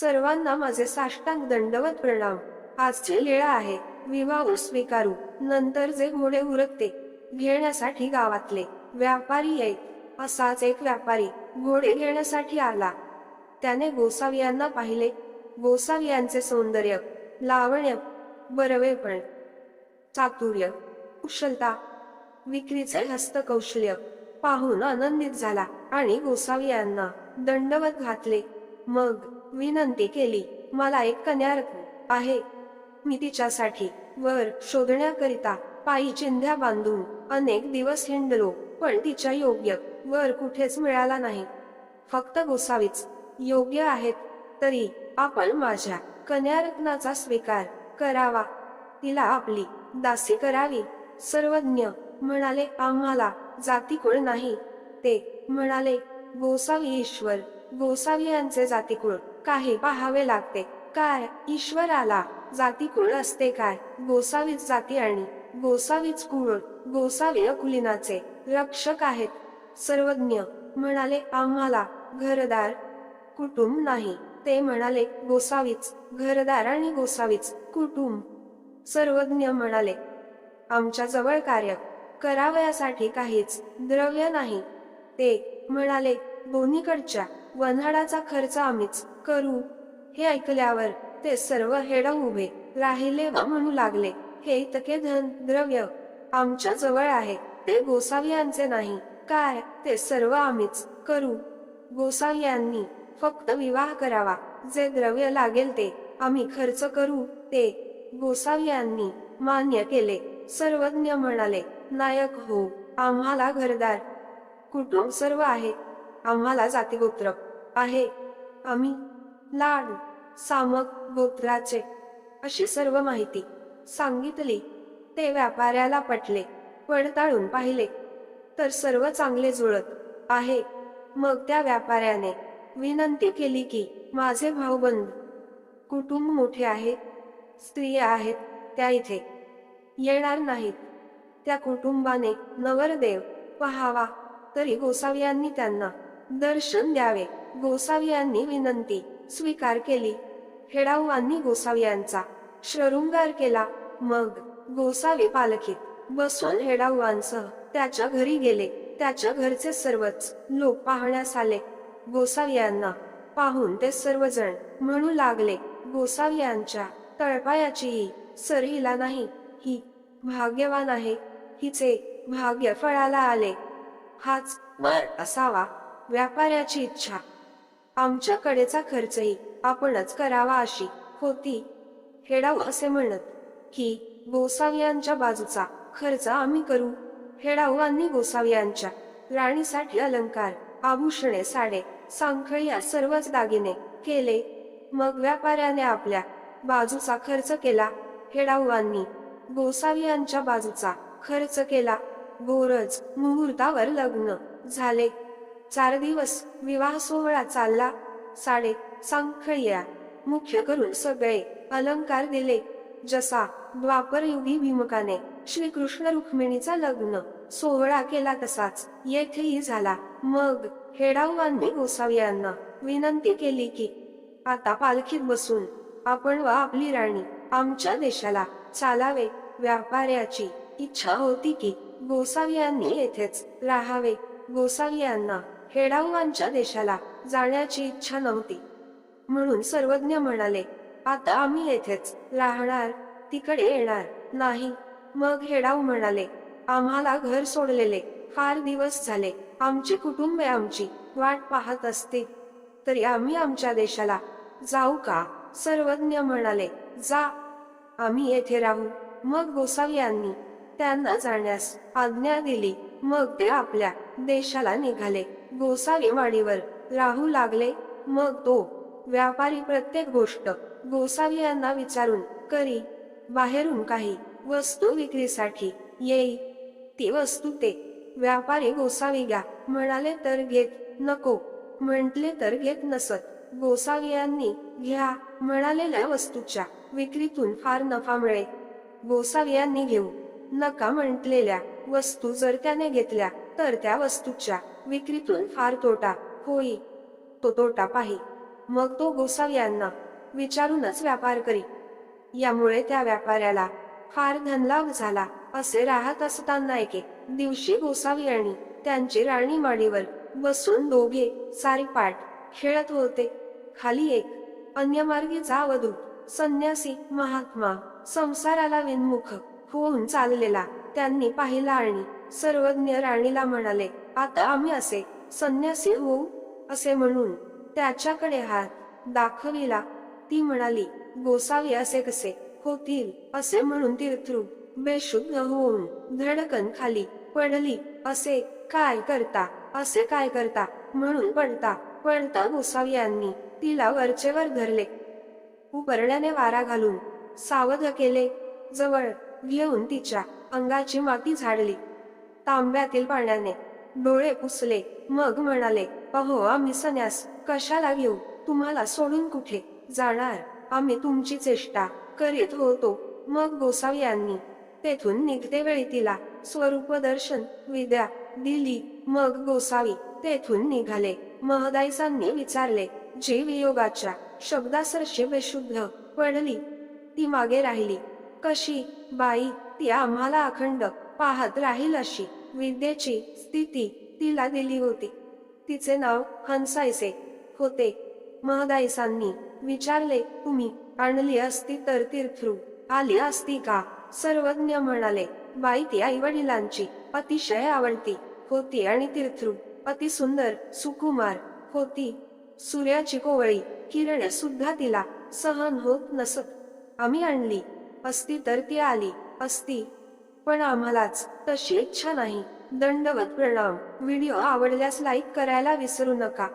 सर्वांना माझे साष्टांग दंडवत प्रणाम. आजची वेळ आहे. विवाह स्वीकारू. नंतर जे घोडे उरकते घेण्यासाठी गावातले व्यापारी येत असाच एक व्यापारी घोडे घेण्यासाठी आला. त्याने गोसावियांना पाहिले. गोसावियांचे सौंदर्य लावण्य बरवेपण चातुर्य कुशलता विक्रीचे हस्तकौशल्य पाहून आनंदित झाला आणि गोसावियांना दंडवत घातले. मग विनंती केली मला एक कन्या आहे. मी तिच्यासाठी वर शोधण्याकरिता पायी चिंध्या बांधून अनेक दिवस हिंडलो पण तिच्या योग्य वर कुठेच मिळाला नाही. फक्त गोसावीच. योग्य आहेत तरी आपण माझ्या कन्यारत्नाचा स्वीकार करावा. तिला आपली दासी करावी. सर्वज्ञ म्हणाले आम्हाला जातीकुळ नाही. ते म्हणाले गोसावी ईश्वर गोसावी यांचे जातीकुळ काही पाहावे लागते. काय? ईश्वराला. जाती कुळ असते काय? गोसावीच जाती आणि गोसावीच कुळ. गोसावी कुलीनाचे रक्षक आहेत. सर्वज्ञ. म्हणाले आम्हाला घरदार कुटुंब नाही. ते म्हणाले गोसावीच. घरदार आणि गोसावीच कुटुंब. सर्वज्ञ म्हणाले आमच्या जवळ कार्य करावयासाठी काहीच द्रव्य नाही. ते म्हणाले दोन्हीकडच्या वन्हाडाचा खर्च आम्हीच करू. हे ऐकल्यावर ते सर्व हेड उभे राहिले व म्हणू लागले हे इतके धन द्रव्य आमच्या जवळ आहे ते गोसावियांचे नाही. काय? ते सर्व आम्हीच करू. गोसावियांनी फक्त विवाह करावा. जे द्रव्य लागेल ते आम्ही खर्च करू. ते गोसावियांनी मान्य केले. सर्वज्ञ म्हणाले नायक हो आम्हाला घरदार कुटुंब सर्व आहे. आम्हाला जातीगोत्र आहे. आम्ही लाड सामक गोत्राचे अशी सर्व माहिती सांगितली. ते व्यापाऱ्याला पटले पडताळून पाहिले. तर सर्व चांगले जुळत आहे. मग त्या व्यापाऱ्याने विनंती केली की माझे भाऊबंद कुटुंब मोठे आहे स्त्रिया आहेत त्या इथे येणार नाहीत. त्या कुटुंबाने नवरदेव पहावा तरी गोसावियांनी त्यांना दर्शन द्यावे. गोसावियांनी विनंती स्वीकार केली. हेडाऊवांनी गोसावियांचा शृंगार केला. मग गोसावी पालखीत बसून हेडाऊवांसह त्याच्या घरी गेले. त्याच्या घरचे सर्वच लोक पाहण्यास आले. गोसावियांना पाहून ते सर्वजण म्हणू लागले गोसावियांच्या तळपायाची ही सर हिला नाही. ही भाग्यवान आहे. हिचे भाग्य फळाला आले. हाच वर असावा व्यापाऱ्याची इच्छा. आमच्याकडेचा खर्चही आपणच करावा अशी होती हेडाव असे म्हणत की गोसावियांच्या बाजूचा खर्च आम्ही करू. हेडाऊवांनी गोसावियांच्या राणीसाठी अलंकार आभूषणे साडे सांखळी या सर्वच दागिने केले. मग व्यापाऱ्याने आपल्या बाजूचा खर्च केला. हेडाऊवांनी गोसावियांच्या बाजूचा खर्च केला. गोरज मुहूर्तावर लग्न झाले. चार दिवस विवाह सोहळा चालला. साडे सांखळ्या मुख्य करून सगळे अलंकार दिले. जसा द्वापर युगी भीमकाने श्रीकृष्ण रुक्मिणीचा लग्न सोहळा केला तसाच येथेही झाला. मग हेडाऊवांनी गोसावियांना विनंती केली की आता पालखीत बसून आपण व आपली राणी आमच्या देशाला चालावे. व्यापाऱ्याची इच्छा होती की गोसावियांनी येथेच राहावे. गोसावियांना हेडाऊवांच्या देशाला जाण्याची इच्छा नव्हती. म्हणून सर्वज्ञ म्हणाले आता आम्ही येथेच राहणार तिकडे येणार नाही. मग हेडाऊ म्हणाले आम्हाला घर सोडलेले फार दिवस झाले. आमची कुटुंबे आमची वाट पाहत असते. तरी आम्ही आमच्या देशाला जाऊ का? सर्वज्ञ म्हणाले जा आम्ही येथे राहू. मग गोसावी यांनी त्यांना जाण्यास आज्ञा दिली. मग ते आपल्या देशाला निघाले. गोसावीवाडीवर राहू लागले. मग तो व्यापारी प्रत्येक गोष्ट गोसावी यांना विचारून करी. बाहेरून काही वस्तू विक्रीसाठी येई. ती वस्तू ते व्यापारी गोसावी घ्या. म्हणाले तर घेत नको. म्हटले तर घेत नसत. गोसावी यांनी घ्या. म्हणालेल्या वस्तूच्या विक्रीतून फार नफा मिळे गोसावी यांनी घेऊ. नका म्हटलेल्या वस्तू जर त्याने घेतल्या तर त्या वस्तूच्या विक्रीतून फार तोटा. होई तो तोटा पाही. मग तो गोसाव यांना विचारूनच व्यापार करी. यामुळे त्या व्यापाऱ्याला फार धनलाभ झाला असे राहत असताना एके दिवशी गोसाव यांनी त्यांची राणी माडीवर बसून दोघे सारीपाट खेळत होते. खाली एक अन्य मार्गीचा संन्यासी महात्मा संसाराला विनमुख होऊन चाललेला त्यांनी पाहिला आणि सर्वज्ञ राणीला म्हणाले आता आम्ही असे संन्यासी होऊ असे म्हणून त्याच्याकडे हात दाखविला. ती म्हणाली गोसावी असे कसे होतील असे म्हणून तीर्थरू बेशुद्ध होऊन धडकन खाली पडली. असे काय करता असे काय करता म्हणून पडता पडता गोसावी यांनी तिला वरचेवर धरले. उपरण्याने वारा घालून सावध केले. जवळ घेऊन तिच्या अंगाची माती झाडली. तांब्यातील पाण्याने डोळे पुसले. मग म्हणाले अहो आम्ही सन्यास कशाला घेऊ? तुम्हाला सोडून कुठे जाणार? आम्ही तुमची चेष्टा करीत होतो. मग गोसावी यांनी तेथून निघते वेळी तिला स्वरूप दर्शन विद्या दिली. मग गोसावी तेथून निघाले. महदाईसांनी विचारले जी वियोगाच्या शब्दासरशी बेशुद्ध पडली ती मागे राहिली. कशी? बाई ती आम्हाला अखंड पाहत राहील अशी. विद्येची स्थिती तिला दिली होती. तिचे नाव हंसायसे होते. महदाईसांनी विचारले तुम्ही आणली असती तर तीर्थरू आली असती का? सर्वज्ञ म्हणाले बाई ती आई वडिलांची अतिशय आवडती होती आणि तीर्थरू अति सुंदर सुकुमार होती. सूर्याची कोवळी किरणे सुद्धा तिला सहन होत नसत. आम्ही आणली असती तर ती आली असती. पण आम्हालाच तशी इच्छा नाही. दंडवत प्रणाम. व्हिडिओ आवडल्यास लाईक करायला विसरू नका.